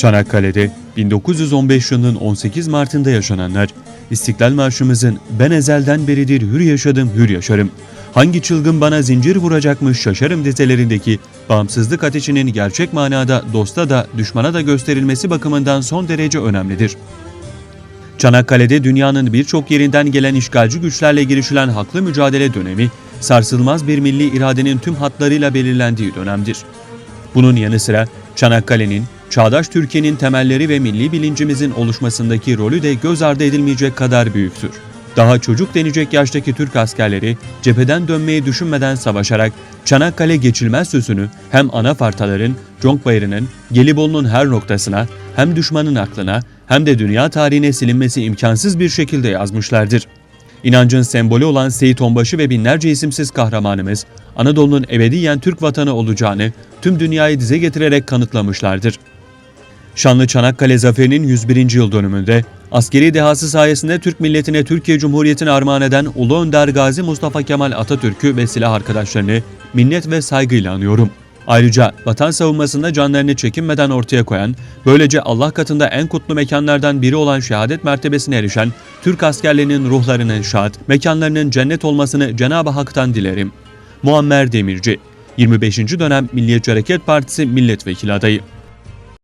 Çanakkale'de 1915 yılının 18 Mart'ında yaşananlar, İstiklal Marşımızın ben ezelden beridir hür yaşadım hür yaşarım, hangi çılgın bana zincir vuracakmış şaşarım dizelerindeki bağımsızlık ateşinin gerçek manada dosta da düşmana da gösterilmesi bakımından son derece önemlidir. Çanakkale'de dünyanın birçok yerinden gelen işgalci güçlerle girişilen haklı mücadele dönemi, sarsılmaz bir milli iradenin tüm hatlarıyla belirlendiği dönemdir. Bunun yanı sıra Çanakkale'nin, çağdaş Türkiye'nin temelleri ve milli bilincimizin oluşmasındaki rolü de göz ardı edilmeyecek kadar büyüktür. Daha çocuk denecek yaştaki Türk askerleri cepheden dönmeyi düşünmeden savaşarak Çanakkale geçilmez sözünü hem anafartaların, Conkbayırı'nın, Gelibolu'nun her noktasına hem düşmanın aklına hem de dünya tarihine silinmesi imkansız bir şekilde yazmışlardır. İnancın sembolü olan Seyit Onbaşı ve binlerce isimsiz kahramanımız, Anadolu'nun ebediyen Türk vatanı olacağını tüm dünyayı dize getirerek kanıtlamışlardır. Şanlı Çanakkale Zaferi'nin 101. yıl dönümünde askeri dehası sayesinde Türk milletine Türkiye Cumhuriyeti'ni armağan eden Ulu Önder Gazi Mustafa Kemal Atatürk'ü ve silah arkadaşlarını minnet ve saygıyla anıyorum. Ayrıca vatan savunmasında canlarını çekinmeden ortaya koyan, böylece Allah katında en kutlu mekanlardan biri olan şehadet mertebesine erişen Türk askerlerinin ruhlarının şad, mekanlarının cennet olmasını Cenab-ı Hak'tan dilerim. Muammer Demirci 25. dönem Milliyetçi Hareket Partisi milletvekili adayı